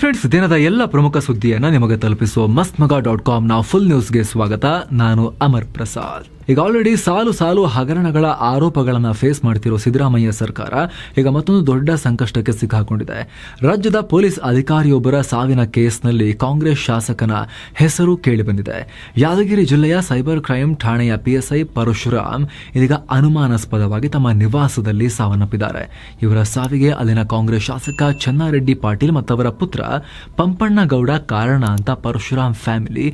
Friends ದಿನದ ಎಲ್ಲ ಪ್ರಮುಖ ಸುದ್ದಿಯನ್ನು ನಿಮಗೆ ತಲುಪಿಸುವ ಮಸ್ತ್ ಮಗ ಡಾಟ್ ಕಾಮ್ನ ಫುಲ್ ನ್ಯೂಸ್ಗೆ ಸ್ವಾಗತ. ನಾನು ಅಮರ್ ಪ್ರಸಾದ್. ಈಗ ಆಲ್ರೆಡಿ ಸಾಲು ಸಾಲು ಹಗರಣಗಳ ಆರೋಪಗಳನ್ನ ಫೇಸ್ ಮಾಡ್ತಿರೋ ಸಿದ್ದರಾಮಯ್ಯ ಸರ್ಕಾರ ಈಗ ಮತ್ತೊಂದು ದೊಡ್ಡ ಸಂಕಷ್ಟಕ್ಕೆ ಸಿಕ್ಕಾಕೊಂಡಿದೆ. ರಾಜ್ಯದ ಪೊಲೀಸ್ ಅಧಿಕಾರಿಯೊಬ್ಬರ ಸಾವಿನ ಕೇಸ್ನಲ್ಲಿ ಕಾಂಗ್ರೆಸ್ ಶಾಸಕನ ಹೆಸರು ಕೇಳಿಬಂದಿದೆ. ಯಾದಗಿರಿ ಜಿಲ್ಲೆಯ ಸೈಬರ್ ಕ್ರೈಂ ಠಾಣೆಯ ಪಿಎಸ್ಐ ಪರಶುರಾಮ್ ಇದೀಗ ಅನುಮಾನಾಸ್ಪದವಾಗಿ ತಮ್ಮ ನಿವಾಸದಲ್ಲಿ ಸಾವನ್ನಪ್ಪಿದ್ದಾರೆ. ಇವರ ಸಾವಿಗೆ ಅಲ್ಲಿನ ಕಾಂಗ್ರೆಸ್ ಶಾಸಕ ಚನ್ನಾರೆಡ್ಡಿ ಪಾಟೀಲ್ ಮತ್ತವರ ಪುತ್ರ ಪಂಪಣ್ಣ ಗೌಡ ಕಾರಣ ಅಂತ ಪರಶುರಾಮ್ ಫ್ಯಾಮಿಲಿ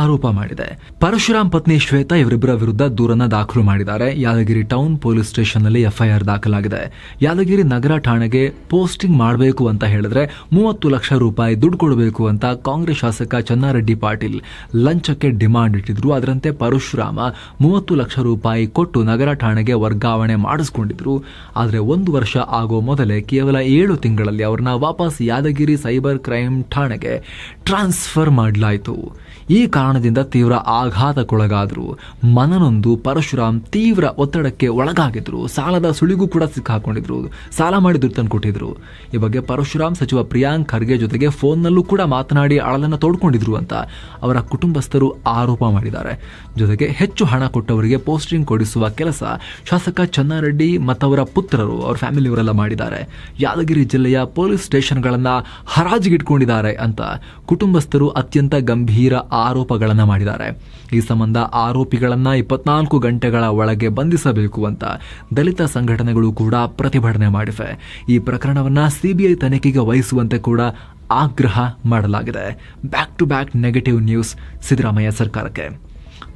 ಆರೋಪ ಮಾಡಿದೆ. ಪರಶುರಾಮ್ ಪತ್ನಿ ಶ್ವೇತಾ ಇವರಿಬ್ಬರ ವಿರುದ್ಧ ದೂರನ್ನ ದಾಖಲು ಮಾಡಿದ್ದಾರೆ. ಯಾದಗಿರಿ ಟೌನ್ ಪೊಲೀಸ್ ಸ್ಟೇಷನ್ನಲ್ಲಿ ಎಫ್ಐಆರ್ ದಾಖಲಾಗಿದೆ. ಯಾದಗಿರಿ ನಗರ ಠಾಣೆಗೆ ಪೋಸ್ಟಿಂಗ್ ಮಾಡಬೇಕು ಅಂತ ಹೇಳಿದ್ರೆ ಮೂವತ್ತು ಲಕ್ಷ ರೂಪಾಯಿ ದುಡ್ಡು ಕೊಡಬೇಕು ಅಂತ ಕಾಂಗ್ರೆಸ್ ಶಾಸಕ ಚನ್ನಾರೆಡ್ಡಿ ಪಾಟೀಲ್ ಲಂಚಕ್ಕೆ ಡಿಮಾಂಡ್ ಇಟ್ಟಿದ್ರು. ಅದರಂತೆ ಪರಶುರಾಮ ಮೂವತ್ತು ಲಕ್ಷ ರೂಪಾಯಿ ಕೊಟ್ಟು ನಗರ ಠಾಣೆಗೆ ವರ್ಗಾವಣೆ ಮಾಡಿಸ್ಕೊಂಡಿದ್ರು. ಆದರೆ ಒಂದು ವರ್ಷ ಆಗೋ ಮೊದಲೇ ಕೇವಲ ಏಳು ತಿಂಗಳಲ್ಲಿ ಅವ್ರನ್ನ ವಾಪಸ್ ಯಾದಗಿರಿ ಸೈಬರ್ ಕ್ರೈಮ್ ಠಾಣೆಗೆ ಟ್ರಾನ್ಸ್ಫರ್ ಮಾಡಲಾಯಿತು. ಈ ಕಾರಣದಿಂದ ತೀವ್ರ ಆಘಾತಕ್ಕೊಳಗಾದ್ರು. ಮನನೊಂದು ಪರಶುರಾಮ್ ತೀವ್ರ ಒತ್ತಡಕ್ಕೆ ಒಳಗಾಗಿದ್ರು. ಸಾಲದ ಸುಳಿಗೂ ಕೂಡ ಸಿಕ್ಕಾಕೊಂಡಿದ್ರು. ಸಾಲ ಮಾಡಿ ದುಡ್ಡು ಕೊಟ್ಟಿದ್ರು ಈ ಬಗ್ಗೆ ಪರಶುರಾಮ್ ಸಚಿವ ಪ್ರಿಯಾಂಕ್ ಖರ್ಗೆ ಜೊತೆಗೆ ಫೋನ್ನಲ್ಲೂ ಕೂಡ ಮಾತನಾಡಿ ಅಳಲನ್ನು ತೋಡ್ಕೊಂಡಿದ್ರು ಅಂತ ಅವರ ಕುಟುಂಬಸ್ಥರು ಆರೋಪ ಮಾಡಿದ್ದಾರೆ. ಜೊತೆಗೆ ಹೆಚ್ಚು ಹಣ ಕೊಟ್ಟವರಿಗೆ ಪೋಸ್ಟಿಂಗ್ ಕೊಡಿಸುವ ಕೆಲಸ ಶಾಸಕ ಚನ್ನಾರೆಡ್ಡಿ ಮತ್ತವರ ಪುತ್ರರು, ಅವ್ರ ಫ್ಯಾಮಿಲಿಯವರೆಲ್ಲ ಮಾಡಿದ್ದಾರೆ. ಯಾದಗಿರಿ ಜಿಲ್ಲೆಯ ಪೊಲೀಸ್ ಸ್ಟೇಷನ್ಗಳನ್ನ ಹರಾಜಿಗಿಟ್ಕೊಂಡಿದ್ದಾರೆ ಅಂತ ಕುಟುಂಬಸ್ಥರು ಅತ್ಯಂತ ಗಂಭೀರ ಆರೋಪಗಳನ್ನು ಮಾಡಿದ್ದಾರೆ. ಈ ಸಂಬಂಧ ಆರೋಪಿಗಳನ್ನ ಇಪ್ಪತ್ನಾಲ್ಕು ಗಂಟೆಗಳ ಒಳಗೆ ಬಂಧಿಸಬೇಕು ಅಂತ ದಲಿತ ಸಂಘಟನೆಗಳು ಕೂಡ ಪ್ರತಿಭಟನೆ ಮಾಡಿವೆ. ಈ ಪ್ರಕರಣವನ್ನು ಸಿಬಿಐ ತನಿಖೆಗೆ ವಹಿಸುವಂತೆ ಕೂಡ ಆಗ್ರಹ ಮಾಡಲಾಗಿದೆ. Back to back negative news Siddaramaiah ಸರ್ಕಾರಕ್ಕೆ.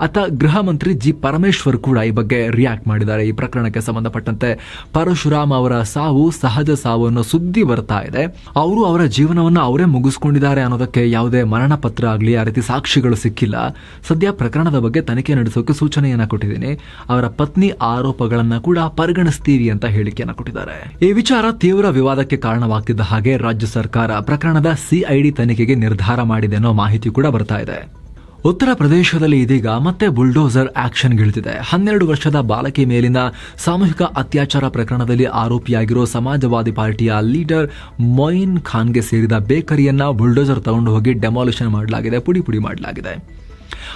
ಅತ್ತ ಗೃಹ ಮಂತ್ರಿ ಜಿ ಪರಮೇಶ್ವರ್ ಕೂಡ ಈ ಬಗ್ಗೆ ರಿಯಾಕ್ಟ್ ಮಾಡಿದ್ದಾರೆ. ಈ ಪ್ರಕರಣಕ್ಕೆ ಸಂಬಂಧಪಟ್ಟಂತೆ ಪರಶುರಾಮ್ ಅವರ ಸಾವು ಸಹಜ ಸಾವು ಅನ್ನೋ ಸುದ್ದಿ ಬರ್ತಾ ಇದೆ. ಅವರು ಅವರ ಜೀವನವನ್ನು ಅವರೇ ಮುಗಿಸ್ಕೊಂಡಿದ್ದಾರೆ ಅನ್ನೋದಕ್ಕೆ ಯಾವುದೇ ಮರಣ ಪತ್ರ ಆಗಲಿ, ಆ ರೀತಿ ಸಾಕ್ಷಿಗಳು ಸಿಕ್ಕಿಲ್ಲ. ಸದ್ಯ ಪ್ರಕರಣದ ಬಗ್ಗೆ ತನಿಖೆ ನಡೆಸೋಕೆ ಸೂಚನೆಯನ್ನು ಕೊಟ್ಟಿದ್ದೀನಿ. ಅವರ ಪತ್ನಿ ಆರೋಪಗಳನ್ನು ಕೂಡ ಪರಿಗಣಿಸ್ತೀವಿ ಅಂತ ಹೇಳಿಕೆಯನ್ನು ಕೊಟ್ಟಿದ್ದಾರೆ. ಈ ವಿಚಾರ ತೀವ್ರ ವಿವಾದಕ್ಕೆ ಕಾರಣವಾಗ್ತಿದ್ದ ಹಾಗೆ ರಾಜ್ಯ ಸರ್ಕಾರ ಪ್ರಕರಣದ ಸಿಐಡಿ ತನಿಖೆಗೆ ನಿರ್ಧಾರ ಮಾಡಿದೆ ಅನ್ನೋ ಮಾಹಿತಿ ಕೂಡ ಬರ್ತಾ ಇದೆ. ಉತ್ತರ ಪ್ರದೇಶದಲ್ಲಿ ಇದೀಗ ಮತ್ತೆ ಬುಲ್ಡೋಸರ್ ಆಕ್ಷನ್ಗಿಳಿದಿದೆ ಹನ್ನೆರಡು ವರ್ಷದ ಬಾಲಕಿ ಮೇಲಿನ ಸಾಮೂಹಿಕ ಅತ್ಯಾಚಾರ ಪ್ರಕರಣದಲ್ಲಿ ಆರೋಪಿಯಾಗಿರೋ ಸಮಾಜವಾದಿ ಪಾರ್ಟಿಯ ಲೀಡರ್ ಮೊಯಿನ್ ಖಾನ್ಗೆ ಸೇರಿದ ಬೇಕರಿಯನ್ನ ಬುಲ್ಡೋಸರ್ ತಗೊಂಡು ಹೋಗಿ ಡೆಮಾಲಿಷನ್ ಮಾಡಲಾಗಿದೆ, ಪುಡಿ ಪುಡಿ ಮಾಡಲಾಗಿದೆ.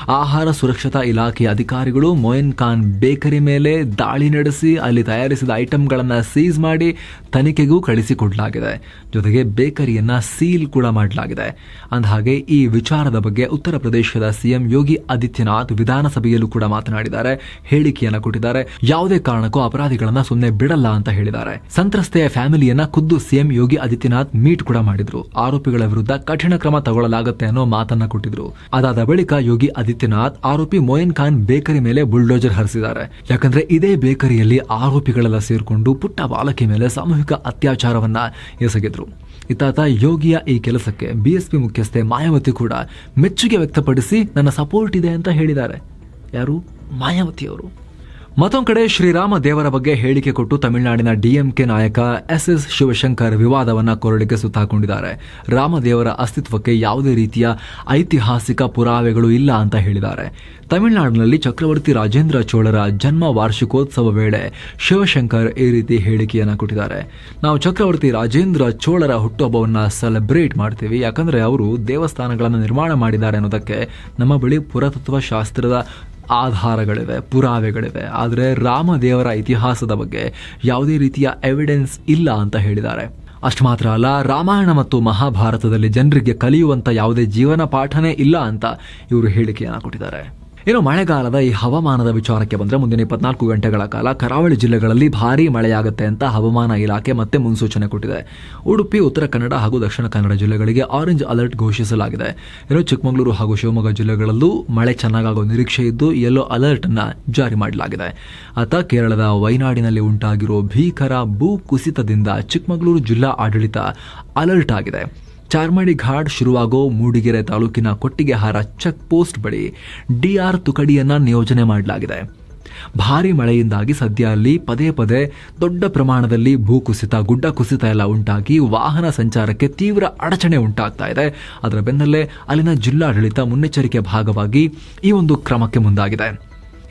ಆಹಾರ ಸುರಕ್ಷತಾ ಇಲಾಖೆಯ ಅಧಿಕಾರಿಗಳು ಮೊಯಿನ್ ಖಾನ್ ಬೇಕರಿ ಮೇಲೆ ದಾಳಿ ನಡೆಸಿ ಅಲ್ಲಿ ತಯಾರಿಸಿದ ಐಟಂಗಳನ್ನು ಸೀಸ್ ಮಾಡಿ ತನಿಖೆಗೂ ಕಳಿಸಿಕೊಡಲಾಗಿದೆ. ಜೊತೆಗೆ ಬೇಕರಿಯನ್ನ ಸೀಲ್ ಕೂಡ ಮಾಡಲಾಗಿದೆ. ಅಂದಹಾಗೆ, ಈ ವಿಚಾರದ ಬಗ್ಗೆ ಉತ್ತರ ಪ್ರದೇಶದ ಸಿಎಂ ಯೋಗಿ ಆದಿತ್ಯನಾಥ್ ವಿಧಾನಸಭೆಯಲ್ಲೂ ಕೂಡ ಮಾತನಾಡಿದ್ದಾರೆ. ಹೇಳಿಕೆಯನ್ನ ಕೊಟ್ಟಿದ್ದಾರೆ. ಯಾವುದೇ ಕಾರಣಕ್ಕೂ ಅಪರಾಧಿಗಳನ್ನ ಸುಮ್ಮನೆ ಬಿಡಲ್ಲ ಅಂತ ಹೇಳಿದ್ದಾರೆ. ಸಂತ್ರಸ್ತೆಯ ಫ್ಯಾಮಿಲಿಯನ್ನ ಖುದ್ದು ಸಿಎಂ ಯೋಗಿ ಆದಿತ್ಯನಾಥ್ ಮೀಟ್ ಕೂಡ ಮಾಡಿದ್ರು. ಆರೋಪಿಗಳ ವಿರುದ್ಧ ಕಠಿಣ ಕ್ರಮ ತಗೊಳ್ಳಲಾಗುತ್ತೆ ಅನ್ನೋ ಮಾತನ್ನ ಕೊಟ್ಟಿದ್ರು. ಅದಾದ ಬಳಿಕ ಯೋಗಿ ಆದಿತ್ಯನಾಥ್ ಆರೋಪಿ ಮೊಯಿನ್ ಖಾನ್ ಬೇಕರಿ ಮೇಲೆ ಬುಲ್ಡೋಜರ್ ಹರಿಸಿದ್ದಾರೆ. ಯಾಕಂದ್ರೆ ಇದೇ ಬೇಕರಿಯಲ್ಲಿ ಆರೋಪಿಗಳೆಲ್ಲ ಸೇರ್ಕೊಂಡು ಪುಟ್ಟ ಬಾಲಕಿ ಮೇಲೆ ಸಾಮೂಹಿಕ ಅತ್ಯಾಚಾರವನ್ನ ಎಸಗಿದ್ರು. ಇತ್ತಾತ ಯೋಗಿಯ ಈ ಕೆಲಸಕ್ಕೆ ಬಿಎಸ್ಪಿ ಮುಖ್ಯಸ್ಥೆ ಮಾಯಾವತಿ ಕೂಡ ಮೆಚ್ಚುಗೆ ವ್ಯಕ್ತಪಡಿಸಿ, ನನ್ನ ಸಪೋರ್ಟ್ ಇದೆ ಅಂತ ಹೇಳಿದ್ದಾರೆ. ಯಾರು? ಮಾಯಾವತಿ ಅವರು ಮತ್ತೊಂದು ಕಡೆ ಶ್ರೀರಾಮ ದೇವರ ಬಗ್ಗೆ ಹೇಳಿಕೆ ಕೊಟ್ಟು ತಮಿಳುನಾಡಿನ ಡಿಎಂಕೆ ನಾಯಕ ಎಸ್ ಎಸ್ ಶಿವಶಂಕರ್ ವಿವಾದವನ್ನ ಕೊರಳಿಗೆ ಸುತ್ತಾಕೊಂಡಿದ್ದಾರೆ. ರಾಮದೇವರ ಅಸ್ತಿತ್ವಕ್ಕೆ ಯಾವುದೇ ರೀತಿಯ ಐತಿಹಾಸಿಕ ಪುರಾವೆಗಳು ಇಲ್ಲ ಅಂತ ಹೇಳಿದ್ದಾರೆ. ತಮಿಳುನಾಡಿನಲ್ಲಿ ಚಕ್ರವರ್ತಿ ರಾಜೇಂದ್ರ ಚೋಳರ ಜನ್ಮ ವಾರ್ಷಿಕೋತ್ಸವ ವೇಳೆ ಶಿವಶಂಕರ್ ಈ ರೀತಿ ಹೇಳಿಕೆಯನ್ನು ಕೊಟ್ಟಿದ್ದಾರೆ. ನಾವು ಚಕ್ರವರ್ತಿ ರಾಜೇಂದ್ರ ಚೋಳರ ಹುಟ್ಟುಹಬ್ಬವನ್ನು ಸೆಲೆಬ್ರೇಟ್ ಮಾಡ್ತೀವಿ. ಯಾಕಂದರೆ ಅವರು ದೇವಸ್ಥಾನಗಳನ್ನು ನಿರ್ಮಾಣ ಮಾಡಿದ್ದಾರೆ ಅನ್ನೋದಕ್ಕೆ ನಮ್ಮ ಬಳಿ ಪುರಾತತ್ವ ಶಾಸ್ತ್ರದ ಆಧಾರಗಳಿವೆ, ಪುರಾವೆಗಳಿವೆ. ಆದರೆ ರಾಮದೇವರ ಇತಿಹಾಸದ ಬಗ್ಗೆ ಯಾವುದೇ ರೀತಿಯ ಎವಿಡೆನ್ಸ್ ಇಲ್ಲ ಅಂತ ಹೇಳಿದ್ದಾರೆ. ಅಷ್ಟು ಮಾತ್ರ ಅಲ್ಲ, ರಾಮಾಯಣ ಮತ್ತು ಮಹಾಭಾರತದಲ್ಲಿ ಜನರಿಗೆ ಕಲಿಯುವಂಥ ಯಾವುದೇ ಜೀವನ ಪಾಠನೇ ಇಲ್ಲ ಅಂತ ಇವರು ಹೇಳಿಕೆಯನ್ನು ಕೊಟ್ಟಿದ್ದಾರೆ. ಇನ್ನು ಮಳೆಗಾಲದ ಈ ಹವಾಮಾನದ ವಿಚಾರಕ್ಕೆ ಬಂದ್ರೆ ಮುಂದಿನ ಇಪ್ಪತ್ನಾಲ್ಕು ಗಂಟೆಗಳ ಕಾಲ ಕರಾವಳಿ ಜಿಲ್ಲೆಗಳಲ್ಲಿ ಭಾರೀ ಮಳೆಯಾಗುತ್ತೆ ಅಂತ ಹವಾಮಾನ ಇಲಾಖೆ ಮತ್ತೆ ಮುನ್ಸೂಚನೆ ಕೊಟ್ಟಿದೆ. ಉಡುಪಿ, ಉತ್ತರ ಕನ್ನಡ ಹಾಗೂ ದಕ್ಷಿಣ ಕನ್ನಡ ಜಿಲ್ಲೆಗಳಿಗೆ ಆರೆಂಜ್ ಅಲರ್ಟ್ ಘೋಷಿಸಲಾಗಿದೆ. ಇನ್ನು ಚಿಕ್ಕಮಗಳೂರು ಹಾಗೂ ಶಿವಮೊಗ್ಗ ಜಿಲ್ಲೆಗಳಲ್ಲೂ ಮಳೆ ಚೆನ್ನಾಗಾಗೋ ನಿರೀಕ್ಷೆ ಇದ್ದು ಯೆಲ್ಲೋ ಅಲರ್ಟ್ ಅನ್ನ ಜಾರಿ ಮಾಡಲಾಗಿದೆ. ಆತ ಕೇರಳದ ವೈನಾಡಿನಲ್ಲಿ ಉಂಟಾಗಿರೋ ಭೀಕರ ಭೂ ಕುಸಿತದಿಂದ ಚಿಕ್ಕಮಗಳೂರು ಜಿಲ್ಲಾ ಆಡಳಿತ ಅಲರ್ಟ್ ಆಗಿದೆ. ಚಾರ್ಮಡಿ ಘಾಟ್ ಶುರುವಾಗೋ ಮೂಡಿಗೆರೆ ತಾಲೂಕಿನ ಕೊಟ್ಟಿಗೆಹಾರ ಚೆಕ್ ಪೋಸ್ಟ್ ಬಳಿ ಡಿಆರ್ ತುಕಡಿಯನ್ನ ನಿಯೋಜನೆ ಮಾಡಲಾಗಿದೆ. ಭಾರಿ ಮಳೆಯಿಂದಾಗಿ ಸದ್ಯ ಅಲ್ಲಿ ಪದೇ ಪದೇ ದೊಡ್ಡ ಪ್ರಮಾಣದಲ್ಲಿ ಭೂಕುಸಿತ ಗುಡ್ಡ ಕುಸಿತ ಎಲ್ಲ ಉಂಟಾಗಿ ವಾಹನ ಸಂಚಾರಕ್ಕೆ ತೀವ್ರ ಅಡಚಣೆ ಉಂಟಾಗ್ತಾ ಇದೆ. ಅದರ ಬೆನ್ನಲ್ಲೇ ಅಲ್ಲಿನ ಜಿಲ್ಲಾಡಳಿತ ಮುನ್ನೆಚ್ಚರಿಕೆ ಭಾಗವಾಗಿ ಈ ಒಂದು ಕ್ರಮಕ್ಕೆ ಮುಂದಾಗಿದೆ.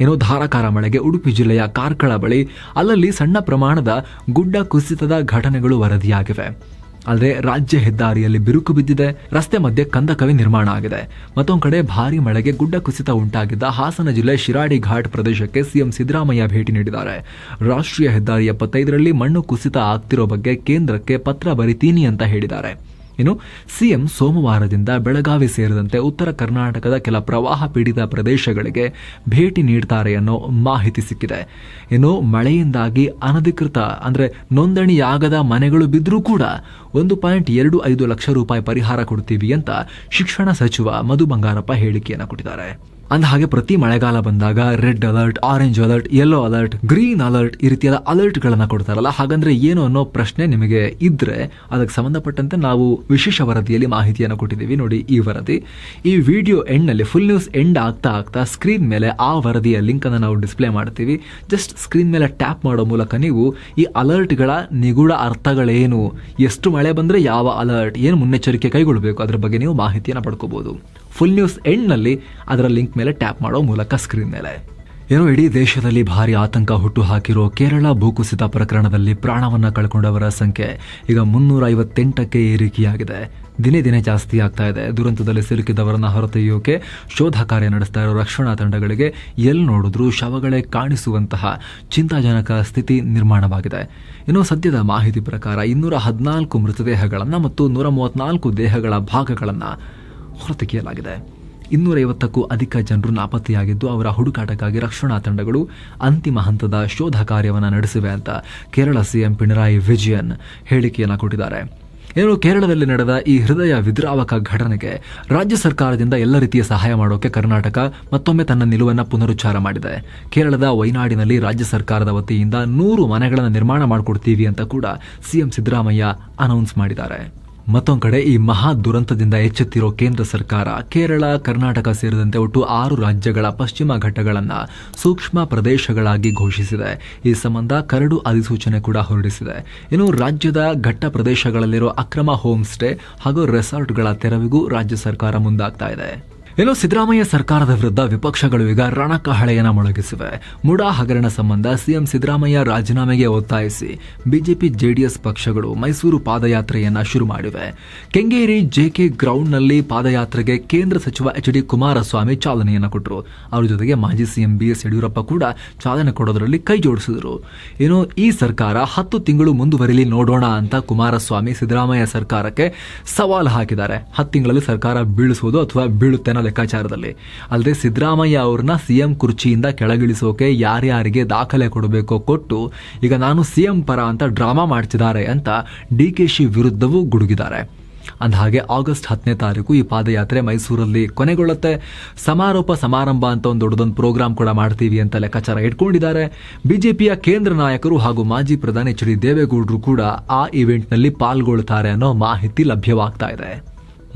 ಏನೋ ಧಾರಾಕಾರ ಮಳೆಗೆ ಉಡುಪಿ ಜಿಲ್ಲೆಯ ಕಾರ್ಕಳ ಬಳಿ ಅಲ್ಲಲ್ಲಿ ಸಣ್ಣ ಪ್ರಮಾಣದ ಗುಡ್ಡ ಕುಸಿತದ ಘಟನೆಗಳು ವರದಿಯಾಗಿವೆ. ಅಲ್ಲದೆ ರಾಜ್ಯ ಹೆದ್ದಾರಿಯಲ್ಲಿ ಬಿರುಕು ಬಿದ್ದಿದೆ, ರಸ್ತೆ ಮಧ್ಯೆ ಕಂದಕವಿ ನಿರ್ಮಾಣ ಆಗಿದೆ. ಮತ್ತೊಂದು ಕಡೆ ಭಾರಿ ಮಳೆಗೆ ಗುಡ್ಡ ಕುಸಿತ ಉಂಟಾಗಿದ್ದ ಹಾಸನ ಜಿಲ್ಲೆ ಶಿರಾಡಿ ಘಾಟ್ ಪ್ರದೇಶಕ್ಕೆ ಸಿಎಂ ಸಿದ್ದರಾಮಯ್ಯ ಭೇಟಿ ನೀಡಿದ್ದಾರೆ. ರಾಷ್ಟ್ರೀಯ ಹೆದ್ದಾರಿ ಎಪ್ಪತ್ತೈದರಲ್ಲಿ ಮಣ್ಣು ಕುಸಿತ ಆಗ್ತಿರೋ ಬಗ್ಗೆ ಕೇಂದ್ರಕ್ಕೆ ಪತ್ರ ಬರಿತೀನಿ ಅಂತ ಹೇಳಿದ್ದಾರೆ. ಇನ್ನು ಸಿಎಂ ಸೋಮವಾರದಿಂದ ಬೆಳಗಾವಿ ಸೇರಿದಂತೆ ಉತ್ತರ ಕರ್ನಾಟಕದ ಕೆಲ ಪ್ರವಾಹ ಪೀಡಿತ ಪ್ರದೇಶಗಳಿಗೆ ಭೇಟಿ ನೀಡ್ತಾರೆ ಅನ್ನೋ ಮಾಹಿತಿ ಸಿಕ್ಕಿದೆ. ಇನ್ನು ಮಳೆಯಿಂದಾಗಿ ಅನಧಿಕೃತ, ಅಂದ್ರೆ ನೋಂದಣಿಯಾಗದ ಮನೆಗಳು ಬಿದ್ದರೂ ಕೂಡ ಒಂದು ಪಾಯಿಂಟ್ ಎರಡು ಐದು ಲಕ್ಷ ರೂಪಾಯಿ ಪರಿಹಾರ ಕೊಡ್ತೀವಿ ಅಂತ ಶಿಕ್ಷಣ ಸಚಿವ ಮಧು ಬಂಗಾರಪ್ಪ ಹೇಳಿಕೆಯನ್ನು ಕೊಟ್ಟಿದ್ದಾರೆ. ಅಂದ ಹಾಗೆ ಪ್ರತಿ ಮಳೆಗಾಲ ಬಂದಾಗ red alert orange alert yellow alert green alert ಈ ರೀತಿಯಾದ ಅಲರ್ಟ್ ಗಳನ್ನ ಕೊಡ್ತಾರಲ್ಲ, ಹಾಗಂದ್ರೆ ಏನು ಅನ್ನೋ ಪ್ರಶ್ನೆ ನಿಮಗೆ ಇದ್ರೆ ಅದಕ್ಕೆ ಸಂಬಂಧಪಟ್ಟಂತೆ ನಾವು ವಿಶೇಷ ವರದಿಯಲ್ಲಿ ಮಾಹಿತಿಯನ್ನು ಕೊಟ್ಟಿದ್ದೀವಿ. ನೋಡಿ, ಈ ವರದಿ. ಈ ವಿಡಿಯೋ ಎಂಡ್ನಲ್ಲಿ ಫುಲ್ ನ್ಯೂಸ್ ಎಂಡ್ ಆಗ್ತಾ ಆಗ್ತಾ ಸ್ಕ್ರೀನ್ ಮೇಲೆ ಆ ವರದಿಯ ಲಿಂಕ್ ಅನ್ನು ನಾವು ಡಿಸ್ಪ್ಲೇ ಮಾಡ್ತೀವಿ. ಜಸ್ಟ್ ಸ್ಕ್ರೀನ್ ಮೇಲೆ ಟ್ಯಾಪ್ ಮಾಡೋ ಮೂಲಕ ನೀವು ಈ ಅಲರ್ಟ್ಗಳ ನಿಗೂಢ ಅರ್ಥಗಳೇನು, ಎಷ್ಟು ಮಳೆ ಬಂದ್ರೆ ಯಾವ ಅಲರ್ಟ್ ಏನು ಮುನ್ನೆಚ್ಚರಿಕೆ ಕೈಗೊಳ್ಳಬೇಕು ಅದರ ಬಗ್ಗೆ ನೀವು ಮಾಹಿತಿಯನ್ನು ಪಡ್ಕೋಬಹುದು ಫುಲ್ ನ್ಯೂಸ್ ಎಂಡ್ನಲ್ಲಿ ಅದರ ಲಿಂಕ್ ಮೇಲೆ ಟ್ಯಾಪ್ ಮಾಡೋ ಮೂಲಕ ಸ್ಕ್ರೀನ್ ಮೇಲೆ. ಏನೋ ಇಡೀ ದೇಶದಲ್ಲಿ ಭಾರಿ ಆತಂಕ ಹುಟ್ಟು ಹಾಕಿರೋ ಕೇರಳ ಭೂಕುಸಿತ ಪ್ರಕರಣದಲ್ಲಿ ಪ್ರಾಣವನ್ನ ಕಳ್ಕೊಂಡವರ ಸಂಖ್ಯೆ ಈಗ ಮುನ್ನೂರ ಐವತ್ತೆಂಟಕ್ಕೆ ಏರಿಕೆಯಾಗಿದೆ. ದಿನೇ ದಿನೇ ಜಾಸ್ತಿ ಆಗ್ತಾ ಇದೆ. ದುರಂತದಲ್ಲಿ ಸಿಲುಕಿದವರನ್ನ ಹೊರತೆಯೋಕೆ ಶೋಧ ಕಾರ್ಯ ನಡೆಸ್ತಾ ಇರೋ ರಕ್ಷಣಾ ತಂಡಗಳಿಗೆ ಎಲ್ಲಿ ನೋಡಿದ್ರೂ ಶವಗಳೇ ಕಾಣಿಸುವಂತಹ ಚಿಂತಾಜನಕ ಸ್ಥಿತಿ ನಿರ್ಮಾಣವಾಗಿದೆ. ಇನ್ನು ಸದ್ಯದ ಮಾಹಿತಿ ಪ್ರಕಾರ ಇನ್ನೂರ ಹದಿನಾಲ್ಕು ಮೃತದೇಹಗಳನ್ನು ಮತ್ತು ನೂರ ಮೂವತ್ನಾಲ್ಕು ದೇಹಗಳ ಭಾಗಗಳನ್ನು ಹೊರತೆಗೆಯಲಾಗಿದೆ ಇನ್ನೂರೈವತ್ತಕ್ಕೂ ಅಧಿಕ ಜನರು ನಾಪತ್ತೆಯಾಗಿದ್ದು, ಅವರ ಹುಡುಕಾಟಕ್ಕಾಗಿ ರಕ್ಷಣಾ ತಂಡಗಳು ಅಂತಿಮ ಹಂತದ ಶೋಧ ಕಾರ್ಯವನ್ನು ನಡೆಸಿವೆ ಅಂತ ಕೇರಳ ಸಿಎಂ ಪಿಣರಾಯಿ ವಿಜಯನ್ ಹೇಳಿಕೆಯನ್ನು ಕೊಟ್ಟಿದ್ದಾರೆ. ಇನ್ನು ಕೇರಳದಲ್ಲಿ ನಡೆದ ಈ ಹೃದಯ ವಿದ್ರಾವಕ ಘಟನೆಗೆ ರಾಜ್ಯ ಸರ್ಕಾರದಿಂದ ಎಲ್ಲ ರೀತಿಯ ಸಹಾಯ ಮಾಡೋಕೆ ಕರ್ನಾಟಕ ಮತ್ತೊಮ್ಮೆ ತನ್ನ ನಿಲುವನ್ನು ಪುನರುಚ್ಚಾರ ಮಾಡಿದೆ. ಕೇರಳದ ವೈನಾಡಿನಲ್ಲಿ ರಾಜ್ಯ ಸರ್ಕಾರದ ವತಿಯಿಂದ ನೂರು ಮನೆಗಳನ್ನು ನಿರ್ಮಾಣ ಮಾಡಿಕೊಡ್ತೀವಿ ಅಂತ ಕೂಡ ಸಿಎಂ ಸಿದ್ದರಾಮಯ್ಯ ಅನೌನ್ಸ್ ಮಾಡಿದ್ದಾರೆ. ಮತ್ತೊಂದು ಕಡೆ ಈ ಮಹಾ ದುರಂತದಿಂದ ಎಚ್ಚೆತ್ತಿರೋ ಕೇಂದ್ರ ಸರ್ಕಾರ ಕೇರಳ, ಕರ್ನಾಟಕ ಸೇರಿದಂತೆ ಒಟ್ಟು ಆರು ರಾಜ್ಯಗಳ ಪಶ್ಚಿಮ ಘಟ್ಟಗಳನ್ನು ಸೂಕ್ಷ್ಮ ಪ್ರದೇಶಗಳಾಗಿ ಘೋಷಿಸಿದೆ. ಈ ಸಂಬಂಧ ಕರಡು ಅಧಿಸೂಚನೆ ಕೂಡ ಹೊರಡಿಸಿದೆ. ಇನ್ನು ರಾಜ್ಯದ ಘಟ್ಟ ಪ್ರದೇಶಗಳಲ್ಲಿರೋ ಅಕ್ರಮ ಹೋಮ್ ಸ್ಟೇ ಹಾಗೂ ರೆಸಾರ್ಟ್ಗಳ ತೆರವಿಗೂ ರಾಜ್ಯ ಸರ್ಕಾರ ಮುಂದಾಗ್ತಾ ಇದೆ. ಇನ್ನು ಸಿದ್ದರಾಮಯ್ಯ ಸರ್ಕಾರದ ವಿರುದ್ಧ ವಿಪಕ್ಷಗಳು ಈಗ ರಣಕಹಳೆಯನ್ನ ಮೊಳಗಿಸಿವೆ. ಮುಡಾ ಹಗರಣ ಸಂಬಂಧ ಸಿಎಂ ಸಿದ್ದರಾಮಯ್ಯ ರಾಜೀನಾಮೆಗೆ ಒತ್ತಾಯಿಸಿ ಬಿಜೆಪಿ ಜೆಡಿಎಸ್ ಪಕ್ಷಗಳು ಮೈಸೂರು ಪಾದಯಾತ್ರೆಯನ್ನ ಶುರು ಮಾಡಿವೆ. ಕೆಂಗೇರಿ ಜೆಕೆ ಗ್ರೌಂಡ್ನಲ್ಲಿ ಪಾದಯಾತ್ರೆಗೆ ಕೇಂದ್ರ ಸಚಿವ ಎಚ್ ಡಿ ಕುಮಾರಸ್ವಾಮಿ ಚಾಲನೆಯನ್ನ ಕೊಟ್ಟರು ಅವರ ಜೊತೆಗೆ ಮಾಜಿ ಸಿಎಂ ಬಿಎಸ್ ಯಡಿಯೂರಪ್ಪ ಕೂಡ ಚಾಲನೆ ಕೊಡೋದರಲ್ಲಿ ಕೈ ಜೋಡಿಸಿದರು. ಇನ್ನು ಈ ಸರ್ಕಾರ ಹತ್ತು ತಿಂಗಳು ಮುಂದುವರಿಲಿ ನೋಡೋಣ ಅಂತ ಕುಮಾರಸ್ವಾಮಿ ಸಿದ್ದರಾಮಯ್ಯ ಸರ್ಕಾರಕ್ಕೆ ಸವಾಲು ಹಾಕಿದ್ದಾರೆ. ಹತ್ತು ತಿಂಗಳಲ್ಲಿ ಸರ್ಕಾರ ಬೀಳಿಸುವುದು ಅಥವಾ ಬೀಳುತ್ತೆ ಲೆಕ್ಕಾಚಾರದಲ್ಲಿ. ಅಲ್ಲದೆ ಸಿದ್ದರಾಮಯ್ಯ ಅವ್ರನ್ನ ಸಿಎಂ ಕುರ್ಚಿಯಿಂದ ಕೆಳಗಿಳಿಸೋಕೆ ಯಾರ್ಯಾರಿಗೆ ದಾಖಲೆ ಕೊಡಬೇಕೋ ಕೊಟ್ಟು ಈಗ ನಾನು ಸಿಎಂ ಪರ ಅಂತ ಡ್ರಾಮಾ ಮಾಡ್ತಿದ್ದಾರೆ ಅಂತ ಡಿ ಕೆ ಶಿ ವಿರುದ್ಧವೂ ಗುಡುಗಿದ್ದಾರೆ. ಅಂದಹಾಗೆ ಆಗಸ್ಟ್ ಹತ್ತನೇ ತಾರೀಕು ಈ ಪಾದಯಾತ್ರೆ ಮೈಸೂರಲ್ಲಿ ಕೊನೆಗೊಳ್ಳುತ್ತೆ. ಸಮಾರೋಪ ಸಮಾರಂಭ ಅಂತ ಒಂದು ದೊಡ್ಡದೊಂದು ಪ್ರೋಗ್ರಾಮ್ ಕೂಡ ಮಾಡ್ತೀವಿ ಅಂತ ಲೆಕ್ಕಾಚಾರ ಇಟ್ಕೊಂಡಿದ್ದಾರೆ. ಬಿಜೆಪಿಯ ಕೇಂದ್ರ ನಾಯಕರು ಹಾಗೂ ಮಾಜಿ ಪ್ರಧಾನಿ ಎಚ್ ಡಿ ದೇವೇಗೌಡರು ಕೂಡ ಆ ಇವೆಂಟ್ನಲ್ಲಿ ಪಾಲ್ಗೊಳ್ತಾರೆ ಅನ್ನೋ ಮಾಹಿತಿ ಲಭ್ಯವಾಗ್ತಾ ಇದೆ.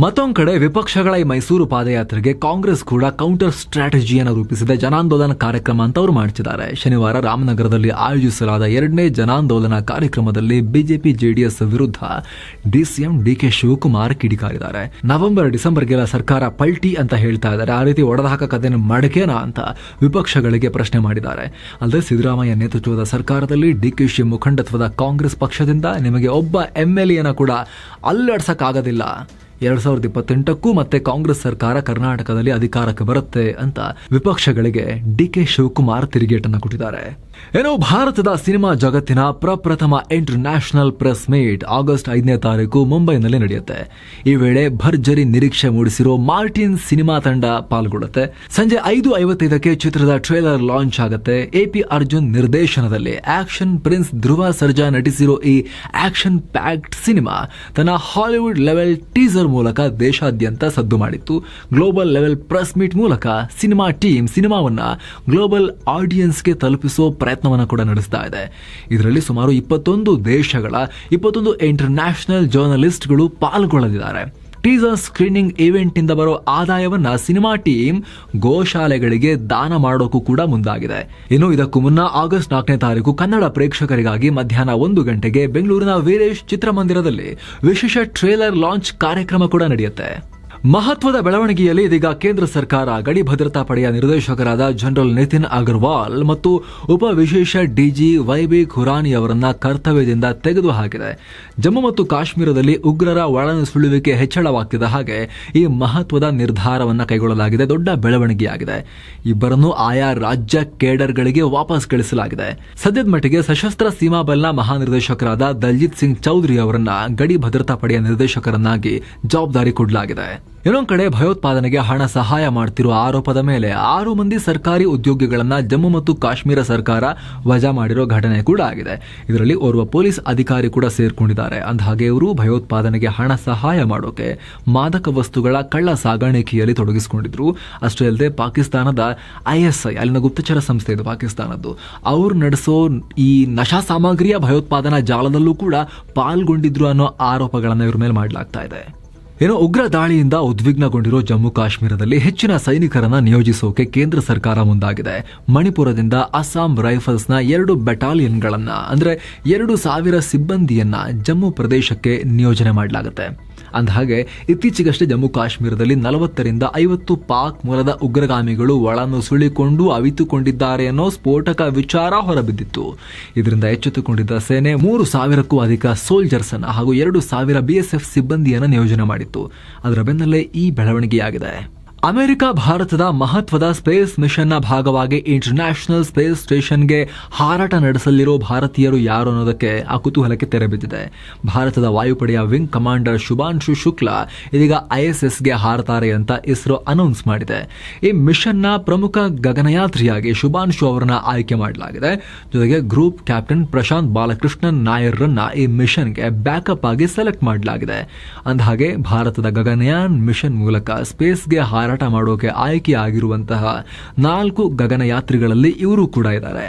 ಮತ್ತೊಂದು ಕಡೆ ವಿಪಕ್ಷಗಳ ಈ ಮೈಸೂರು ಪಾದಯಾತ್ರೆಗೆ ಕಾಂಗ್ರೆಸ್ ಕೂಡ ಕೌಂಟರ್ ಸ್ಟ್ರಾಟಜಿಯನ್ನು ರೂಪಿಸಿದೆ. ಜನಾಂದೋಲನ ಕಾರ್ಯಕ್ರಮ ಅಂತ ಅವರು ಮಾಡಿಸಿದ್ದಾರೆ ಶನಿವಾರ ರಾಮನಗರದಲ್ಲಿ ಆಯೋಜಿಸಲಾದ ಎರಡನೇ ಜನಾಂದೋಲನ ಕಾರ್ಯಕ್ರಮದಲ್ಲಿ ಬಿಜೆಪಿ, ಜೆಡಿಎಸ್ ವಿರುದ್ಧ ಡಿಸಿಎಂ ಡಿಕೆ ಶಿವಕುಮಾರ್ ಕಿಡಿಕಾರಿದ್ದಾರೆ. ನವೆಂಬರ್, ಡಿಸೆಂಬರ್ಗೆಲ್ಲ ಸರ್ಕಾರ ಪಲ್ಟಿ ಅಂತ ಹೇಳ್ತಾ ಇದ್ದಾರೆ. ಆ ರೀತಿ ಒಡೆದಾಕದೇನು ಮಡಕೇನಾ ಅಂತ ವಿಪಕ್ಷಗಳಿಗೆ ಪ್ರಶ್ನೆ ಮಾಡಿದ್ದಾರೆ. ಅಲ್ಲದೆ ಸಿದ್ದರಾಮಯ್ಯ ನೇತೃತ್ವದ ಸರ್ಕಾರದಲ್ಲಿ ಡಿಕೆಶಿ ಮುಖಂಡತ್ವದ ಕಾಂಗ್ರೆಸ್ ಪಕ್ಷದಿಂದ ನಿಮಗೆ ಒಬ್ಬ ಎಂಎಲ್ಎನ ಕೂಡ ಅಲ್ಲಾಡ್ಸಕ್ಕಾಗೋದಿಲ್ಲ. ಎರಡ್ ಸಾವಿರದ ಇಪ್ಪತ್ತೆಂಟಕ್ಕೂ ಮತ್ತೆ ಕಾಂಗ್ರೆಸ್ ಸರ್ಕಾರ ಕರ್ನಾಟಕದಲ್ಲಿ ಅಧಿಕಾರಕ್ಕೆ ಬರುತ್ತೆ ಅಂತ ವಿಪಕ್ಷಗಳಿಗೆ ಡಿಕೆ ಶಿವಕುಮಾರ್ ತಿರುಗೇಟನ್ನು ಕೊಟ್ಟಿದ್ದಾರೆ. ಏನು ಭಾರತದ ಸಿನಿಮಾ ಜಗತ್ತಿನ ಪ್ರಪ್ರಥಮ international press meet August ಐದನೇ ತಾರೀಕು ಮುಂಬೈನಲ್ಲಿ ನಡೆಯುತ್ತೆ. ಈ ವೇಳೆ ಭರ್ಜರಿ ನಿರೀಕ್ಷೆ ಮೂಡಿಸಿರೋ ಮಾರ್ಟಿನ್ ಸಿನಿಮಾ ತಂಡ ಪಾಲ್ಗೊಳ್ಳುತ್ತೆ. ಸಂಜೆ ಐದು ಐವತ್ತೈದಕ್ಕೆ ಚಿತ್ರದ ಟ್ರೇಲರ್ ಲಾಂಚ್ ಆಗುತ್ತೆ. ಎಪಿ ಅರ್ಜುನ್ ನಿರ್ದೇಶನದಲ್ಲಿ ಆಕ್ಷನ್ ಪ್ರಿನ್ಸ್ ಧ್ರುವ ಸರ್ಜಾ ನಟಿಸಿರೋ ಈ ಆಕ್ಷನ್ ಪ್ಯಾಕ್ಡ್ ಸಿನಿಮಾ ತನ್ನ ಹಾಲಿವುಡ್ ಲೆವೆಲ್ ಟೀಸರ್ ಮೂಲಕ ದೇಶಾದ್ಯಂತ ಸದ್ದು ಮಾಡಿತ್ತು. ಗ್ಲೋಬಲ್ ಲೆವೆಲ್ ಪ್ರೆಸ್ ಮೀಟ್ ಮೂಲಕ ಸಿನಿಮಾ ಟೀಮ್ ಸಿನಿಮಾವನ್ನ ಗ್ಲೋಬಲ್ ಆಡಿಯನ್ಸ್ಗೆ ತಲುಪಿಸೋ ಪ್ರಯತ್ನವನ್ನು ಕೂಡ ನಡೆಸ್ತಾ ಇದೆ. ಇದರಲ್ಲಿ ಸುಮಾರು ಇಪ್ಪತ್ತೊಂದು ದೇಶಗಳ ಇಪ್ಪತ್ತೊಂದು ಇಂಟರ್ನ್ಯಾಷನಲ್ ಜರ್ನಲಿಸ್ಟ್ಗಳು ಪಾಲ್ಗೊಳ್ಳಲಿದ್ದಾರೆ. ಟೀಸರ್ ಸ್ಕ್ರೀನಿಂಗ್ ಈವೆಂಟ್ ಇಂದ ಬರೋ ಆದಾಯವನ್ನ ಸಿನಿಮಾ ಟೀಮ್ ಗೋಶಾಲೆಗಳಿಗೆ ದಾನ ಮಾಡೋಕ್ಕೂ ಕೂಡ ಮುಂದಾಗಿದೆ. ಇನ್ನು ಇದಕ್ಕೂ ಮುನ್ನ ಆಗಸ್ಟ್ ನಾಲ್ಕನೇ ತಾರೀಕು ಕನ್ನಡ ಪ್ರೇಕ್ಷಕರಿಗಾಗಿ ಮಧ್ಯಾಹ್ನ ಒಂದು ಗಂಟೆಗೆ ಬೆಂಗಳೂರಿನ ವೀರೇಶ್ ಚಿತ್ರಮಂದಿರದಲ್ಲಿ ವಿಶೇಷ ಟ್ರೇಲರ್ ಲಾಂಚ್ ಕಾರ್ಯಕ್ರಮ ಕೂಡ ನಡೆಯುತ್ತೆ. ಮಹತ್ವದ ಬೆಳವಣಿಗೆಯಲ್ಲಿ ಇದೀಗ ಕೇಂದ್ರ ಸರ್ಕಾರ ಗಡಿ ಭದ್ರತಾ ಪಡೆಯ ನಿರ್ದೇಶಕರಾದ ಜನರಲ್ ನಿತಿನ್ ಅಗರ್ವಾಲ್ ಮತ್ತು ಉಪ ವಿಶೇಷ ಡಿಜಿ ವೈಬಿ ಖುರಾನಿ ಅವರನ್ನ ಕರ್ತವ್ಯದಿಂದ ತೆಗೆದುಹಾಕಿದೆ ಜಮ್ಮು ಮತ್ತು ಕಾಶ್ಮೀರದಲ್ಲಿ ಉಗ್ರರ ಒಳನುಸುಳುವಿಕೆ ಹೆಚ್ಚಳವಾಗ್ತಿದ್ದ ಹಾಗೆ ಈ ಮಹತ್ವದ ನಿರ್ಧಾರವನ್ನು ಕೈಗೊಳ್ಳಲಾಗಿದೆ. ದೊಡ್ಡ ಬೆಳವಣಿಗೆಯಾಗಿದೆ. ಇಬ್ಬರನ್ನು ಆಯಾ ರಾಜ್ಯ ಕೇಡರ್ಗಳಿಗೆ ವಾಪಸ್ ಕಳಿಸಲಾಗಿದೆ. ಸದ್ಯದ ಮಟ್ಟಿಗೆ ಸಶಸ್ತ್ರ ಸೀಮಾ ಬಲ್ನ ಮಹಾನಿರ್ದೇಶಕರಾದ ದಲ್ಜಿತ್ ಸಿಂಗ್ ಚೌಧರಿ ಅವರನ್ನ ಗಡಿ ಭದ್ರತಾ ಪಡೆಯ ನಿರ್ದೇಶಕರನ್ನಾಗಿ ಜವಾಬ್ದಾರಿ ಕೊಡಲಾಗಿದೆ. ಇನ್ನೊಂದು ಕಡೆ ಭಯೋತ್ಪಾದನೆಗೆ ಹಣ ಸಹಾಯ ಮಾಡ್ತಿರುವ ಆರೋಪದ ಮೇಲೆ ಆರು ಮಂದಿ ಸರ್ಕಾರಿ ಉದ್ಯೋಗಿಗಳನ್ನ ಜಮ್ಮು ಮತ್ತು ಕಾಶ್ಮೀರ ಸರ್ಕಾರ ವಜಾ ಮಾಡಿರೋ ಘಟನೆ ಕೂಡ ಆಗಿದೆ. ಇದರಲ್ಲಿ ಓರ್ವ ಪೊಲೀಸ್ ಅಧಿಕಾರಿ ಕೂಡ ಸೇರ್ಕೊಂಡಿದ್ದಾರೆ. ಅಂದಹಾಗೆ ಇವರು ಭಯೋತ್ಪಾದನೆಗೆ ಹಣ ಸಹಾಯ ಮಾಡೋಕೆ ಮಾದಕ ವಸ್ತುಗಳ ಕಳ್ಳ ಸಾಗಾಣಿಕೆಯಲ್ಲಿ ತೊಡಗಿಸಿಕೊಂಡಿದ್ರು. ಅಷ್ಟೇ ಅಲ್ಲದೆ ಪಾಕಿಸ್ತಾನದ ಐಎಸ್ಐ, ಅಲ್ಲಿನ ಗುಪ್ತಚರ ಸಂಸ್ಥೆ ಇದು ಪಾಕಿಸ್ತಾನದ್ದು. ಅವರು ನಡೆಸೋ ಈ ನಶಾ ಸಾಮಗ್ರಿಯ ಭಯೋತ್ಪಾದನಾ ಜಾಲದಲ್ಲೂ ಕೂಡ ಪಾಲ್ಗೊಂಡಿದ್ರು ಅನ್ನೋ ಆರೋಪಗಳನ್ನು ಇವ್ರ ಮೇಲೆ ಮಾಡಲಾಗ್ತಾ ಇದೆ. ಏನೋ ಉಗ್ರ ದಾಳಿಯಿಂದ ಉದ್ವಿಗ್ನಗೊಂಡಿರೋ ಜಮ್ಮು ಕಾಶ್ಮೀರದಲ್ಲಿ ಹೆಚ್ಚಿನ ಸೈನಿಕರನ್ನ ನಿಯೋಜಿಸೋಕೆ ಕೇಂದ್ರ ಸರ್ಕಾರ ಮುಂದಾಗಿದೆ. ಮಣಿಪುರದಿಂದ ಅಸ್ಸಾಂ ರೈಫಲ್ಸ್ನ ಎರಡು ಬೆಟಾಲಿಯನ್ಗಳನ್ನ ಅಂದ್ರೆ ಎರಡು ಸಾವಿರ ಸಿಬ್ಬಂದಿಯನ್ನ ಜಮ್ಮು ಪ್ರದೇಶಕ್ಕೆ ನಿಯೋಜನೆ ಮಾಡಲಾಗುತ್ತೆ. ಅಂದಹಾಗೆ, ಇತ್ತೀಚೆಗಷ್ಟೇ ಜಮ್ಮು ಕಾಶ್ಮೀರದಲ್ಲಿ ನಲವತ್ತರಿಂದ ಐವತ್ತು ಪಾಕ್ ಮೂಲದ ಉಗ್ರಗಾಮಿಗಳು ಒಳನ್ನು ಸುಳಿಕೊಂಡು ಅವಿತುಕೊಂಡಿದ್ದಾರೆ ಅನ್ನೋ ಸ್ಫೋಟಕ ವಿಚಾರ ಹೊರಬಿದ್ದಿತ್ತು. ಇದರಿಂದ ಎಚ್ಚೆತ್ತುಕೊಂಡಿದ್ದ ಸೇನೆ ಮೂರು ಸಾವಿರಕ್ಕೂ ಅಧಿಕ ಸೋಲ್ಜರ್ಸ್ ಅನ್ನು ಹಾಗೂ ಎರಡು ಸಾವಿರ ಬಿಎಸ್ಎಫ್ ಸಿಬ್ಬಂದಿಯನ್ನು ನಿಯೋಜನೆ ಮಾಡಿತ್ತು. ಅದರ ಬೆನ್ನಲ್ಲೇ ಈ ಬೆಳವಣಿಗೆಯಾಗಿದೆ. ಅಮೆರಿಕ, ಭಾರತದ ಮಹತ್ವದ ಸ್ಪೇಸ್ ಮಿಷನ್ನ ಭಾಗವಾಗಿ ಇಂಟರ್ನ್ಯಾಷನಲ್ ಸ್ಪೇಸ್ ಸ್ಟೇಷನ್ಗೆ ಹಾರಾಟ ನಡೆಸಲಿರೋ ಭಾರತೀಯರು ಯಾರು ಅನ್ನೋದಕ್ಕೆ ಆ ಕುತೂಹಲಕ್ಕೆ ತೆರೆ ಬಿದ್ದಿದೆ. ಭಾರತದ ವಾಯುಪಡೆಯ ವಿಂಗ್ ಕಮಾಂಡರ್ ಶುಭಾಂಶು ಶುಕ್ಲಾ ಇದೀಗ ಐಎಸ್ಎಸ್ಗೆ ಹಾರತಾರೆ ಅಂತ ಇಸ್ರೋ ಅನೌನ್ಸ್ ಮಾಡಿದೆ. ಈ ಮಿಷನ್ನ ಪ್ರಮುಖ ಗಗನಯಾತ್ರಿಯಾಗಿ ಶುಭಾಂಶು ಅವರನ್ನ ಆಯ್ಕೆ ಮಾಡಲಾಗಿದೆ. ಜೊತೆಗೆ ಗ್ರೂಪ್ ಕ್ಯಾಪ್ಟನ್ ಪ್ರಶಾಂತ್ ಬಾಲಕೃಷ್ಣನ್ ನಾಯರ್ರನ್ನ ಈ ಮಿಷನ್ಗೆ ಬ್ಯಾಕಪ್ ಆಗಿ ಸೆಲೆಕ್ಟ್ ಮಾಡಲಾಗಿದೆ. ಅಂದಹಾಗೆ, ಭಾರತದ ಗಗನಯಾನ್ ಮಿಷನ್ ಮೂಲಕ ಸ್ಪೇಸ್ಗೆ ಹಾರಾಟ ಮಾಡೋಕೆ ಆಯ್ಕೆ ಆಗಿರುವಂತಹ ನಾಲ್ಕು ಗಗನಯಾತ್ರಿಗಳಲ್ಲಿ ಇವರು ಕೂಡ ಇದ್ದಾರೆ.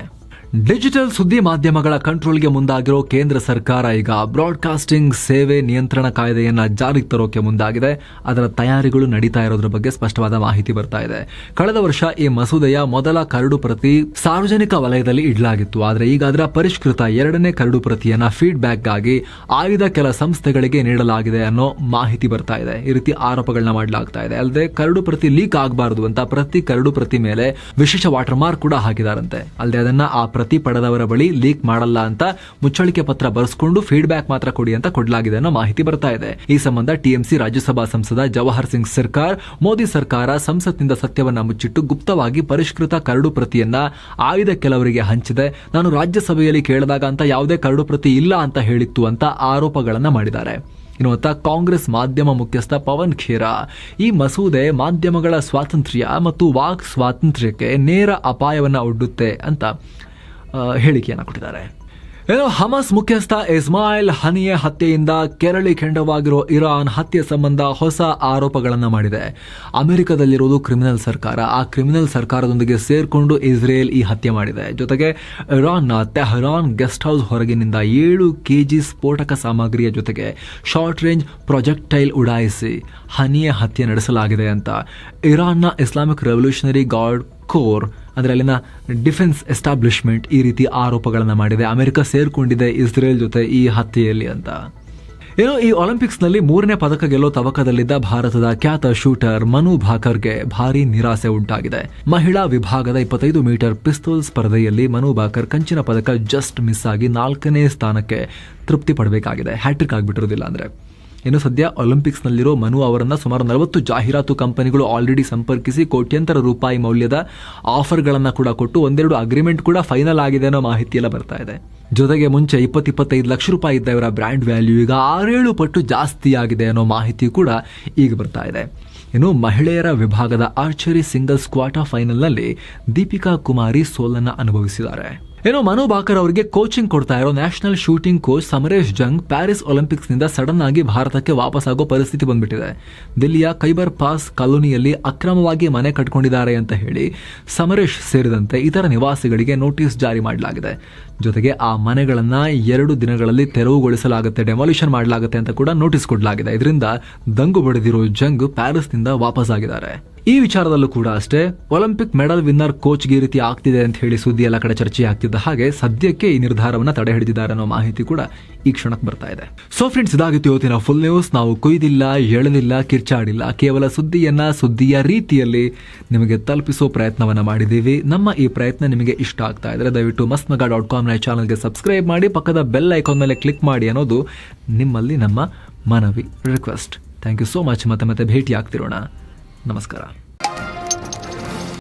ಡಿಜಿಟಲ್ ಸುದ್ದಿ ಮಾಧ್ಯಮಗಳ ಕಂಟ್ರೋಲ್ಗೆ ಮುಂದಾಗಿರೋ ಕೇಂದ್ರ ಸರ್ಕಾರ ಈಗ ಬ್ರಾಡ್ಕಾಸ್ಟಿಂಗ್ ಸೇವೆ ನಿಯಂತ್ರಣ ಕಾಯ್ದೆಯನ್ನ ಜಾರಿಗೆ ತರೋಕೆ ಮುಂದಾಗಿದೆ. ಅದರ ತಯಾರಿಗಳು ನಡೀತಾ ಇರೋದ್ರ ಬಗ್ಗೆ ಸ್ಪಷ್ಟವಾದ ಮಾಹಿತಿ ಬರ್ತಾ ಇದೆ. ಕಳೆದ ವರ್ಷ ಈ ಮಸೂದೆಯ ಮೊದಲ ಕರಡು ಪ್ರತಿ ಸಾರ್ವಜನಿಕ ವಲಯದಲ್ಲಿ ಇಡಲಾಗಿತ್ತು. ಆದರೆ ಈಗ ಅದರ ಪರಿಷ್ಕೃತ ಎರಡನೇ ಕರಡು ಪ್ರತಿಯನ್ನ ಫೀಡ್ಬ್ಯಾಕ್ಗಾಗಿ ಆಯ್ದ ಕೆಲ ಸಂಸ್ಥೆಗಳಿಗೆ ನೀಡಲಾಗಿದೆ ಅನ್ನೋ ಮಾಹಿತಿ ಬರ್ತಾ ಇದೆ. ಈ ರೀತಿ ಆರೋಪಗಳನ್ನ ಮಾಡಲಾಗ್ತಾ ಇದೆ. ಅಲ್ಲದೆ ಕರಡು ಪ್ರತಿ ಲೀಕ್ ಆಗಬಾರದು ಅಂತ ಪ್ರತಿ ಕರಡು ಪ್ರತಿ ಮೇಲೆ ವಿಶೇಷ ವಾಟರ್ ಮಾರ್ಕ್ ಕೂಡ ಹಾಕಿದಾರಂತೆ. ಅಲ್ಲದೆ ಅದನ್ನ ಆ ಪ್ರತಿ ಪಡೆದವರ ಬಳಿ ಲೀಕ್ ಮಾಡಲ್ಲ ಅಂತ ಮುಚ್ಚಳಿಕೆ ಪತ್ರ ಬರೆಸ್ಕೊಂಡು ಫೀಡ್ಬ್ಯಾಕ್ ಮಾತ್ರ ಕೊಡಿ ಅಂತ ಕೊಡಲಾಗಿದೆ ಅನ್ನೋ ಮಾಹಿತಿ ಬರ್ತಾ ಇದೆ. ಈ ಸಂಬಂಧ ಟಿಎಂಸಿ ರಾಜ್ಯಸಭಾ ಸಂಸದ ಜವಾಹರ್ ಸಿಂಗ್ ಸರ್ಕಾರ್, ಮೋದಿ ಸರ್ಕಾರ ಸಂಸತ್ನಿಂದ ಸತ್ಯವನ್ನ ಮುಚ್ಚಿಟ್ಟು ಗುಪ್ತವಾಗಿ ಪರಿಷ್ಕೃತ ಕರಡು ಪ್ರತಿಯನ್ನ ಆಯ್ದ ಕೆಲವರಿಗೆ ಹಂಚಿದೆ. ನಾನು ರಾಜ್ಯಸಭೆಯಲ್ಲಿ ಕೇಳಿದಾಗ ಅಂತ ಯಾವುದೇ ಕರಡು ಪ್ರತಿ ಇಲ್ಲ ಅಂತ ಹೇಳಿತ್ತು ಅಂತ ಆರೋಪಗಳನ್ನ ಮಾಡಿದ್ದಾರೆ. ಇನ್ನು ಕಾಂಗ್ರೆಸ್ ಮಾಧ್ಯಮ ಮುಖ್ಯಸ್ಥ ಪವನ್ ಖೇರಾ, ಈ ಮಸೂದೆ ಮಾಧ್ಯಮಗಳ ಸ್ವಾತಂತ್ರ್ಯ ಮತ್ತು ವಾಕ್ ಸ್ವಾತಂತ್ರ್ಯಕ್ಕೆ ನೇರ ಅಪಾಯವನ್ನ ಒಡ್ಡುತ್ತೆ ಅಂತ ಹೇಳಿಕೆಯನ್ನ ಕೊಟ್ಟಿದ್ದಾರೆ. ಏನೋ ಹಮಾಸ್ ಮುಖ್ಯಸ್ಥ ಇಸ್ಮಾಯಿಲ್ ಹನಿಯೆ ಹತ್ಯೆಯಿಂದ ಕೆರಳಿ ಖಂಡವಾಗಿರೋ ಇರಾನ್ ಹತ್ಯೆ ಸಂಬಂಧ ಹೊಸ ಆರೋಪಗಳನ್ನು ಮಾಡಿದೆ. ಅಮೆರಿಕದಲ್ಲಿರುವುದು ಕ್ರಿಮಿನಲ್ ಸರ್ಕಾರ. ಆ ಕ್ರಿಮಿನಲ್ ಸರ್ಕಾರದೊಂದಿಗೆ ಸೇರಿಕೊಂಡು ಇಸ್ರೇಲ್ ಈ ಹತ್ಯೆ ಮಾಡಿದೆ. ಜೊತೆಗೆ ಇರಾನ್ನ ತೆಹರಾನ್ ಗೆಸ್ಟ್ ಹೌಸ್ ಹೊರಗಿನಿಂದ ಏಳು ಕೆಜಿ ಸ್ಫೋಟಕ ಸಾಮಗ್ರಿಯ ಜೊತೆಗೆ ಶಾರ್ಟ್ ರೇಂಜ್ ಪ್ರೊಜೆಕ್ಟೈಲ್ ಉಡಾಯಿಸಿ ಹನಿಯೆ ಹತ್ಯೆ ನಡೆಸಲಾಗಿದೆ ಅಂತ ಇರಾನ್ನ ಇಸ್ಲಾಮಿಕ್ ರೆವಲ್ಯೂಷನರಿ ಗಾರ್ಡ್ ಕೋರ್ ಅಂದ್ರೆ ಅಲ್ಲಿನ ಡಿಫೆನ್ಸ್ ಎಸ್ಟಾಬ್ಲಿಷ್ಮೆಂಟ್ ಈ ರೀತಿ ಆರೋಪಗಳನ್ನು ಮಾಡಿದೆ. ಅಮೆರಿಕ ಸೇರಿಕೊಂಡಿದೆ ಇಸ್ರೇಲ್ ಜೊತೆ ಈ ಹತ್ಯೆಯಲ್ಲಿ ಅಂತ. ಏನೋ, ಈ ಒಲಿಂಪಿಕ್ಸ್ನಲ್ಲಿ ಮೂರನೇ ಪದಕ ಗೆಲ್ಲೋ ತವಕದಲ್ಲಿದ್ದ ಭಾರತದ ಖ್ಯಾತ ಶೂಟರ್ ಮನು ಭಾಕರ್ಗೆ ಭಾರಿ ನಿರಾಸೆ ಉಂಟಾಗಿದೆ. ಮಹಿಳಾ ವಿಭಾಗದ ಇಪ್ಪತ್ತೈದು ಮೀಟರ್ ಪಿಸ್ತೂಲ್ ಸ್ಪರ್ಧೆಯಲ್ಲಿ ಮನು ಭಾಕರ್ ಕಂಚಿನ ಪದಕ ಜಸ್ಟ್ ಮಿಸ್ ಆಗಿ ನಾಲ್ಕನೇ ಸ್ಥಾನಕ್ಕೆ ತೃಪ್ತಿ ಪಡಬೇಕಾಗಿದೆ. ಹ್ಯಾಟ್ರಿಕ್ ಆಗಿಬಿಟ್ಟಿರೋದಿಲ್ಲ ಅಂದ್ರೆ. ಇನ್ನು ಸದ್ಯ ಒಲಿಂಪಿಕ್ಸ್ನಲ್ಲಿರೋ ಮನು ಅವರನ್ನು ಸುಮಾರು ನಲವತ್ತು ಜಾಹೀರಾತು ಕಂಪನಿಗಳು ಆಲ್ರೆಡಿ ಸಂಪರ್ಕಿಸಿ ಕೋಟ್ಯಂತರ ರೂಪಾಯಿ ಮೌಲ್ಯದ ಆಫರ್ಗಳನ್ನು ಕೂಡ ಕೊಟ್ಟು ಒಂದೆರಡು ಅಗ್ರಿಮೆಂಟ್ ಕೂಡ ಫೈನಲ್ ಆಗಿದೆ ಅನ್ನೋ ಮಾಹಿತಿ ಎಲ್ಲ ಬರ್ತಾ ಇದೆ. ಜೊತೆಗೆ ಮುಂಚೆ ಇಪ್ಪತ್ತಿಪ್ಪತ್ತೈದು ಲಕ್ಷ ರೂಪಾಯಿ ಇದ್ದ ಇವರ ಬ್ರ್ಯಾಂಡ್ ವ್ಯಾಲ್ಯೂ ಈಗ ಆರೇಳು ಪಟ್ಟು ಜಾಸ್ತಿ ಆಗಿದೆ ಅನ್ನೋ ಮಾಹಿತಿ ಕೂಡ ಈಗ ಬರ್ತಾ ಇದೆ. ಇನ್ನು ಮಹಿಳೆಯರ ವಿಭಾಗದ ಆರ್ಚರಿ ಸಿಂಗಲ್ಸ್ ಕ್ವಾರ್ಟರ್ ಫೈನಲ್ನಲ್ಲಿ ದೀಪಿಕಾ ಕುಮಾರಿ ಸೋಲನ್ನು ಅನುಭವಿಸಿದ್ದಾರೆ. ಏನೋ ಮನು ಬಾಕರ್ ಅವರಿಗೆ ಕೋಚಿಂಗ್ ಕೊಡ್ತಾ ಇರೋ national shooting coach Samaresh Jung Paris ಒಲಿಂಪಿಕ್ಸ್ನಿಂದ sudden ಆಗಿ ಭಾರತಕ್ಕೆ ವಾಪಸ್ ಆಗೋ ಪರಿಸ್ಥಿತಿ ಬಂದ್ಬಿಟ್ಟಿದೆ. ದಿಲ್ಲಿಯ ಕೈಬರ್ ಪಾಸ್ ಕಾಲೋನಿಯಲ್ಲಿ ಅಕ್ರಮವಾಗಿ ಮನೆ ಕಟ್ಕೊಂಡಿದ್ದಾರೆ ಅಂತ ಹೇಳಿ ಸಮರೇಶ್ ಸೇರಿದಂತೆ ಇತರ ನಿವಾಸಿಗಳಿಗೆ ನೋಟಿಸ್ ಜಾರಿ ಮಾಡಲಾಗಿದೆ. ಜೊತೆಗೆ ಆ ಮನೆಗಳನ್ನ ಎರಡು ದಿನಗಳಲ್ಲಿ ತೆರವುಗೊಳಿಸಲಾಗುತ್ತೆ ಡೆಮಾಲಿಷನ್ ಮಾಡಲಾಗುತ್ತೆ ಅಂತ ಕೂಡ ನೋಟಿಸ್ ಕೊಡಲಾಗಿದೆ. ಇದರಿಂದ ದಂಗು ಬಡಿದಿರೋ ಜಂಗ್ ಪ್ಯಾರಿಸ್ನಿಂದ ವಾಪಸ್ ಆಗಿದ್ದಾರೆ. ಈ ವಿಚಾರದಲ್ಲೂ ಕೂಡ ಅಷ್ಟೇ, ಒಲಿಂಪಿಕ್ ಮೆಡಲ್ ವಿನ್ನರ್ ಕೋಚ್ಗೆ ಈ ರೀತಿ ಆಗ್ತಿದೆ ಅಂತ ಹೇಳಿ ಸುದ್ದಿ ಎಲ್ಲ ಕಡೆ ಚರ್ಚೆ ಆಗ್ತಿದ್ದ ಹಾಗೆ ಸದ್ಯಕ್ಕೆ ಈ ನಿರ್ಧಾರವನ್ನ ತಡೆ ಹಿಡಿದಿದ್ದಾರೆ ಅನ್ನೋ ಮಾಹಿತಿ ಕೂಡ ಈ ಕ್ಷಣಕ್ಕೆ ಬರ್ತಾ ಇದೆ. ಸೊ ಫ್ರೆಂಡ್ಸ್ ಇದಾಗಿತ್ತು ಇವತ್ತಿನ ಫುಲ್ ನ್ಯೂಸ್ ನಾವು ಕೊಯ್ದಿಲ್ಲ ಎಳೆದಿಲ್ಲ ಕಿರ್ಚಾಡಿಲ್ಲ. ಕೇವಲ ಸುದ್ದಿಯನ್ನ ಸುದ್ದಿಯ ರೀತಿಯಲ್ಲಿ ನಿಮಗೆ ತಲುಪಿಸೋ ಪ್ರಯತ್ನವನ್ನ ಮಾಡಿದ್ದೀವಿ. ನಮ್ಮ ಈ ಪ್ರಯತ್ನ ನಿಮಗೆ ಇಷ್ಟ ಆಗ್ತಾ ಇದ್ರೆ ದಯವಿಟ್ಟು ಮಸ್ಮಗ ಡಾಟ್ ಕಾಮ್ನ ಚಾನಲ್ಗೆ ಸಬ್ಸ್ಕ್ರೈಬ್ ಮಾಡಿ, ಪಕ್ಕದ ಬೆಲ್ ಐಕಾನ್ ಮೇಲೆ ಕ್ಲಿಕ್ ಮಾಡಿ ಅನ್ನೋದು ನಿಮ್ಮಲ್ಲಿ ನಮ್ಮ ಮನವಿ request thank you so much ಮತ್ತೆ ಮತ್ತೆ ಭೇಟಿ ಆಗ್ತಿರೋಣ నమస్కారం